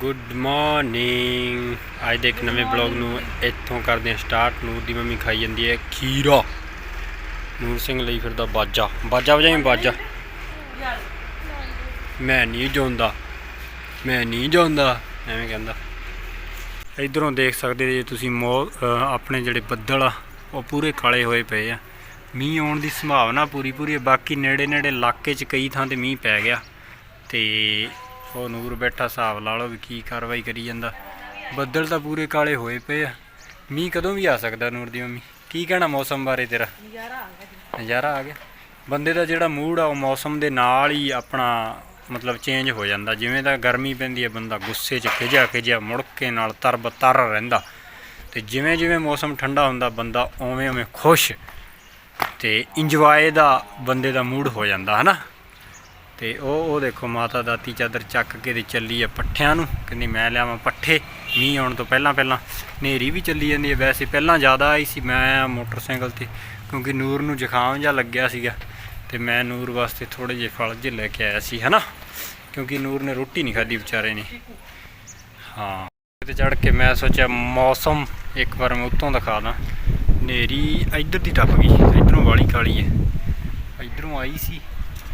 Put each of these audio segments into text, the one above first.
Good morning ਅੱਜ ਦੇ ਇੱਕ ਨਵੇਂ ਬਲੌਗ ਨੂੰ ਇੱਥੋਂ ਕਰਦੇ ਹਾਂ ਸਟਾਰਟ ਨੂਰ ਦੀ ਮੰਮੀ ਖਾਈ ਜਾਂਦੀ ਹੈ ਖੀਰਾ। ਨੂਰ ਸਿੰਘ ਲਈ ਫਿਰਦਾ ਬਾਜਾ। ਬਾਜਾ ਵਜਾਈ, ਬਾਜਾ। ਮੈਂ ਨਹੀਂ ਜਾਉਂਦਾ। ਮੈਂ ਨਹੀਂ ਜਾਉਂਦਾ। ਐਵੇਂ ਕਹਿੰਦਾ। ਇਧਰੋਂ ਦੇਖ ਸਕਦੇ ਜੇ ਤੁਸੀਂ ਮੋ ਆਪਣੇ ਜਿਹੜੇ ਬੱਦਲ ਆ, ਉਹ ਪੂਰੇ ਕਾਲੇ ਹੋਏ ਪਏ ਆ। ਮੀਂਹ ਆਉਣ ਦੀ ਸੰਭਾਵਨਾ ਪੂਰੀ ਪੂਰੀ ਹੈ ਬਾਕੀ ਨੇੜੇ ਨੇੜੇ ਇਲਾਕੇ 'ਚ ਕਈ ਥਾਂ ਤੇ ਮੀਂਹ ਪੈ ਗਿਆ। ਤੇ ਉਹ ਨੂਰ ਬੈਠਾ ਹਿਸਾਬ ਲਾ ਲਓ ਵੀ ਕੀ ਕਾਰਵਾਈ ਕਰੀ ਜਾਂਦਾ। ਬੱਦਲ ਤਾਂ ਪੂਰੇ ਕਾਲੇ ਹੋਏ ਪਏ ਆ। ਮੀਂਹ ਕਦੋਂ ਵੀ ਆ ਸਕਦਾ ਨੂਰ ਦੀ ਮੰਮੀ? ਕੀ ਕਹਿਣਾ ਮੌਸਮ ਬਾਰੇ ਤੇਰਾ? ਨਜ਼ਾਰਾ ਆ ਗਿਆ ਬੰਦੇ ਦਾ ਜਿਹੜਾ ਮੂਡ ਆ ਉਹ ਮੌਸਮ ਦੇ ਨਾਲ ਹੀ ਆਪਣਾ ਮਤਲਬ ਚੇਂਜ ਹੋ ਜਾਂਦਾ। ਜਿਵੇਂ ਤਾਂ ਗਰਮੀ ਪੈਂਦੀ ਹੈ ਬੰਦਾ ਗੁੱਸੇ 'ਚ ਖਿਜਾ ਖਿਜਾ ਮੁੜਕੇ ਨਾਲ ਤਰਬਤਰ ਰਹਿੰਦਾ। ਤੇ ਜਿਵੇਂ ਜਿਵੇਂ ਮੌਸਮ ਠੰਡਾ ਹੁੰਦਾ ਬੰਦਾ ਉਵੇਂ ਉਵੇਂ ਖੁਸ਼ ਤੇ ਇੰਜੋਏ ਦਾ ਬੰਦੇ ਦਾ ਮੂਡ ਹੋ ਜਾਂਦਾ ਹਨਾ? ਤੇ ਉਹ ਉਹ ਦੇਖੋ ਮਾਤਾ ਦਾਤੀ ਚਾਦਰ ਚੱਕ ਕੇ ਤੇ ਚੱਲੀ ਆ ਪੱਠਿਆਂ ਨੂੰ। ਕਹਿੰਦੀ ਮੈਂ ਲਿਆਵਾਂ ਪੱਠੇ, ਮੀਂਹ ਆਉਣ ਤੋਂ ਪਹਿਲਾਂ ਪਹਿਲਾਂ। ਹਨੇਰੀ ਵੀ ਚੱਲੀ ਜਾਂਦੀ ਹੈ ਵੈਸੇ ਪਹਿਲਾਂ ਜ਼ਿਆਦਾ ਆਈ ਸੀ ਮੈਂ ਮੋਟਰਸਾਈਕਲ ਤੇ, ਕਿਉਂਕਿ ਨੂਰ ਨੂੰ ਜ਼ੁਕਾਮ ਜਿਹਾ ਲੱਗਿਆ ਸੀਗਾ। ਤੇ ਮੈਂ ਨੂਰ ਵਾਸਤੇ ਥੋੜੇ ਜਿਹੇ ਫਲ ਜਿਹੇ ਲੈ ਕੇ ਆਇਆ ਸੀ, ਹਨਾ? ਕਿਉਂਕਿ ਨੂਰ ਨੇ ਰੋਟੀ ਨਹੀਂ ਖਾਧੀ ਵਿਚਾਰੇ ਨੇ। ਹਾਂ, ਤੇ ਚੜ ਕੇ ਮੈਂ ਸੋਚਿਆ ਮੌਸਮ, ਇੱਕ ਵਾਰ ਮੈਂ ਉੱਤੋਂ ਦਿਖਾ ਦਾਂ। ਹਨੇਰੀ ਇੱਧਰ ਦੀ ਟੱਪ ਗਈ, ਇੱਧਰੋਂ ਵਾਲੀ ਕਾਲੀ ਹੈ। ਇੱਧਰੋਂ ਆਈ ਸੀ।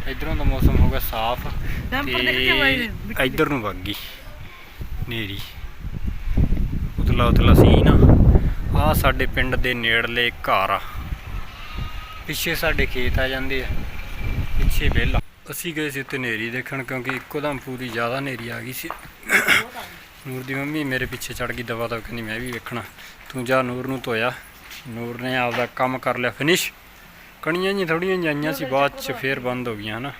ਇੱਧਰੋਂ ਦਾ ਮੌਸਮ ਹੋ ਗਿਆ ਸਾਫ਼ ਤੇ ਇੱਧਰ ਨੂੰ ਵਗ ਗਈ ਹਨੇਰੀ। ਉਤਲਾ ਉਤਲਾ ਸੀ ਨਾ ਆ ਸਾਡੇ ਪਿੰਡ ਦੇ ਨੇੜਲੇ ਘਰ ਆ। ਪਿੱਛੇ ਸਾਡੇ ਖੇਤ ਆ ਜਾਂਦੇ ਆ ਪਿੱਛੇ ਵਿਹਲਾ। ਅਸੀਂ ਗਏ ਸੀ ਉੱਥੇ ਹਨੇਰੀ ਦੇਖਣ ਕਿਉਂਕਿ ਇੱਕੋਦਮ ਪੂਰੀ ਜ਼ਿਆਦਾ ਹਨੇਰੀ ਆ ਗਈ ਸੀ। ਨੂਰ ਦੀ ਮੰਮੀ ਮੇਰੇ ਪਿੱਛੇ ਚੜ ਗਈ ਦਵਾ ਦਵਾ ਕਹਿੰਦੀ ਮੈਂ ਵੀ ਵੇਖਣਾ। ਤੂੰ ਜਾ ਨੂਰ ਨੂੰ ਧੋਇਆ। ਨੂਰ ਨੇ ਆਪਦਾ ਕੰਮ ਕਰ ਲਿਆ ਫਿਨਿਸ਼ ਕਣੀਆਂ ਜੀ ਥੋੜੀਆਂ ਜਾਈਆਂ ਸੀ ਬਾਅਦ ਚ ਫੇਰ ਬੰਦ ਹੋ ਗਈਆਂ ਹਨਾ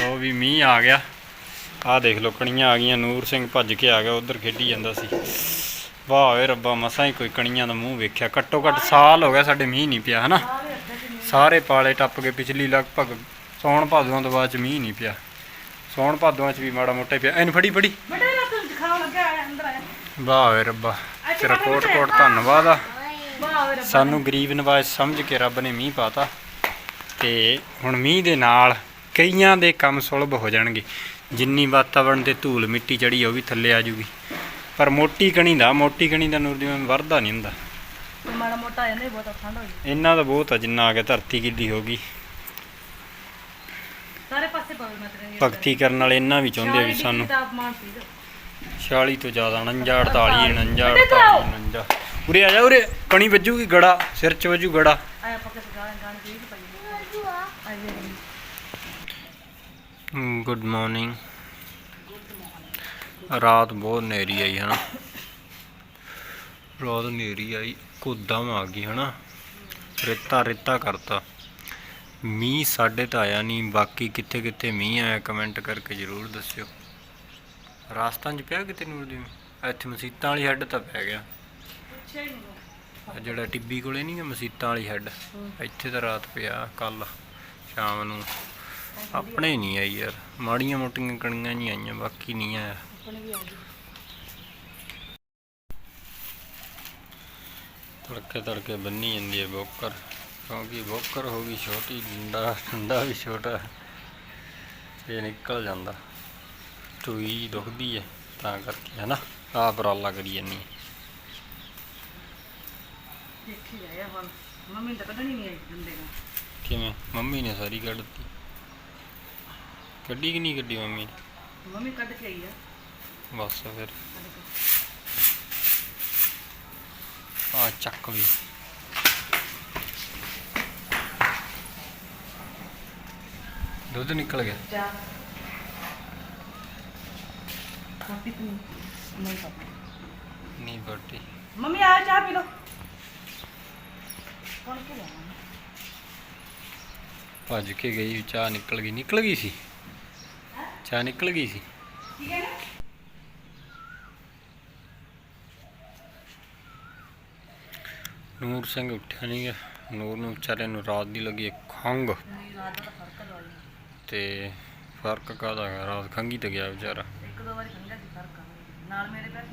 ਲੋ ਵੀ ਮੀਂਹ ਆ ਗਿਆ। ਆਹ ਦੇਖ ਲਓ ਕਣੀਆਂ ਆ ਗਈਆਂ ਨੂਰ ਸਿੰਘ ਭੱਜ ਕੇ ਆ ਗਿਆ ਉਧਰ ਖੇਡੀ ਜਾਂਦਾ ਸੀ। ਵਾਹ ਓਏ ਰੱਬਾ ਮਸਾਂ ਹੀ ਕੋਈ ਕਣੀਆਂ ਦਾ ਮੂੰਹ ਵੇਖਿਆ। ਘੱਟੋ ਘੱਟ ਸਾਲ ਹੋ ਗਿਆ ਸਾਡੇ ਮੀਂਹ ਨਹੀਂ ਪਿਆ ਹਨਾ? ਸਾਰੇ ਪਾਲੇ ਟੱਪ ਕੇ ਪਿਛਲੀ ਲਗਭਗ ਸੌਣ ਭਾਦੋਂ ਤੋਂ ਬਾਅਦ ਚ ਮੀਂਹ ਨਹੀਂ ਪਿਆ। ਸੌਣ ਭਾਦੋਂ ਚ ਵੀ ਮਾੜਾ ਮੋਟਾ ਪਿਆ। ਇਹਨੂੰ ਫੜੀ ਫੜੀ। ਵਾਹ ਓਏ ਰੱਬਾ ਤੇਰਾ ਕੋਟ ਕੋਟ ਧੰਨਵਾਦ ਆ। ਸਾਨੂੰ ਗਰੀਬ ਨਵਾਜ਼ ਸਮਝ ਕੇ ਰੱਬ ਨੇ ਮੀਂਹ ਪਾਤਾ। ਤੇ ਹੁਣ ਮੀਂਹ ਦੇ ਨਾਲ ਕਈਆਂ ਦੇ ਕੰਮ ਸੁਲਭ ਹੋ ਜਾਣਗੇ। ਜਿੰਨੀ ਵਾਤਾਵਰਣ ਤੇ ਧੂਲ ਮਿੱਟੀ ਚੜੀ ਉਹ ਵੀ ਥੱਲੇ ਆ ਜੂਗੀ। ਪਰ ਮੋਟੀ ਕਣੀ ਦਾ ਮੋਟੀ ਕਣੀ ਦਾ ਨੂਰ ਦੀ ਮੈਂ ਵਰਦਾ ਨਹੀਂ ਹੁੰਦਾ। ਮਾੜਾ ਮੋਟਾ ਹੀ ਬਹੁਤ ਠੰਡ ਹੋ ਗਈ। ਇੰਨਾ ਤਾਂ ਬਹੁਤ ਆ ਜਿੰਨਾ ਆ ਗਿਆ ਧਰਤੀ ਗਿੱਲੀ ਹੋ ਗਈ। ਸਾਰੇ ਪਾਸੇ ਪਵੇ ਮਤਲਬ ਭਗਤੀ ਕਰਨ ਵਾਲੇ ਇੰਨਾ ਵੀ ਚਾਹੁੰਦੇ ਆ ਵੀ ਸਾਨੂੰ। ਤਾਪਮਾਨ ਸੀਗਾ 46 ਤੋਂ ਜ਼ਿਆਦਾ 49 48 49 48 49 ਉਰੇ ਆ ਜਾ ਉਰੇ। ਕਣੀ ਵੱਜੂਗੀ ਗੜਾ ਸਿਰ 'ਚ ਵੱਜੂ ਗੜਾ। ਆਇਆ ਪੱਕੇ ਗਾਣ ਗਾਣ ਦੀ ਪਈ ਗੁੱਡ ਮਾਰਨਿੰਗ ਰਾਤ ਬਹੁਤ ਹਨੇਰੀ ਆਈ, ਹਨਾ? ਰਾਤ ਹਨੇਰੀ ਆਈ ਕੁੱਦਮ ਆ ਗਈ, ਹਨਾ? ਰੇਤਾ ਰੇਤਾ ਕਰਤਾ। ਮੀਂਹ ਸਾਡੇ ਤਾਂ ਆਇਆ ਨਹੀਂ, ਬਾਕੀ ਕਿੱਥੇ ਕਿੱਥੇ ਮੀਂਹ ਆਇਆ ਕਮੈਂਟ ਕਰਕੇ ਜਰੂਰ ਦੱਸਿਓ। ਰਾਸਤਾਂ 'ਚ ਪਿਆ ਕਿਤੇ ਨੂਰ ਦੀ ਇੱਥੇ ਮਸੀਤਾਂ ਵਾਲੀ ਹੱਡ ਤਾਂ ਪੈ ਗਿਆ। ਆਹ ਜਿਹੜਾ ਟਿੱਬੀ ਕੋਲੇ ਨਹੀਂ ਮਸੀਤਾਂ ਵਾਲੀ ਹੈੱਡ ਇੱਥੇ ਤਾਂ ਰਾਤ ਪਿਆ ਕੱਲ ਸ਼ਾਮ ਨੂੰ। ਆਪਣੇ ਨਹੀਂ ਆਈ ਯਾਰ ਮਾੜੀਆਂ ਮੋਟੀਆਂ ਕਣੀਆਂ ਨਹੀਂ ਆਈਆਂ ਬਾਕੀ ਨਹੀਂ ਆਇਆ ਆਪਣੇ ਵੀ ਆ ਗਈ। ਤੜਕੇ ਤੜਕੇ ਬੰਨੀ ਜਾਂਦੀ ਹੈ ਬੋਕਰ ਕਿਉਂਕਿ ਬੋਕਰ ਹੋ ਗਈ ਛੋਟੀ ਡੰਡਾ ਡੰਡਾ ਵੀ ਛੋਟਾ। ਇਹ ਨਿਕਲ ਜਾਂਦਾ। ਟੂਈ ਦੁਖਦੀ ਹੈ ਤਾਂ ਕਰਕੇ ਹੈ ਨਾ ਆਹ ਬਰਾਲਾ ਕਰੀ ਜਾਂਦੀ ਹੈ। ਦੇਖੀ ਜਾਇਆ ਹੁਣ। ਮੰਮੀ ਨੂੰ ਤਾਂ ਕੱਢਣੀ ਨਹੀਂ ਆਈ ਦੰਦੇ ਨਾਲ ਕਿਵੇਂ? ਮੰਮੀ ਨੇ ਸਾਰੀ ਕੱਢ ਦਿੱਤੀ। ਕੱਢੀ ਕਿ ਨਹੀਂ ਕੱਢੀ ਮੰਮੀ? ਨੇ ਮੰਮੀ ਕੱਢ ਕੇ ਆਈ ਆ। ਬਸ ਫਿਰ। ਆ ਚੱਕ ਵੀ। ਦੁੱਧ ਨਿਕਲ ਗਿਆ। ਚਾਹ ਕਾਫੀ ਤੂੰ ਨਹੀਂ ਪਾਪਾ ਨਹੀਂ ਬਰਟੀ ਮੰਮੀ ਆ ਚਾਹ ਪੀ ਲੋ ਕੌਣ ਕੇ ਲਿਆਵਾਂ ਭੱਜ ਕੇ ਗਈ ਚਾਹ ਨਿਕਲ ਗਈ ਨਿਕਲ ਗਈ ਸੀ? ਚਾਹ ਨਿਕਲ ਗਈ ਸੀ? ਠੀਕ ਹੈ ਨਾ ਨੂਰ ਸਿੰਘ ਉੱਠਿਆ ਨਹੀਂ ਗਿਆ। ਨੂਰ ਨੂੰ ਵਿਚਾਰੇ ਨੂੰ ਰਾਤ ਦੀ ਲੱਗੀ ਦਾ ਤਾਂ ਫ਼ਰਕ ਹੈ? ਰਾਤ ਖੰਗੀ ਤੇ ਗਿਆ ਵਿਚਾਰਾ। ਇੱਕ ਦੋ ਵਾਰੀ ਖੰਗਾ ਸੀ ਫ਼ਰਕ ਨਾਲ ਮੇਰੇ ਪੈਰ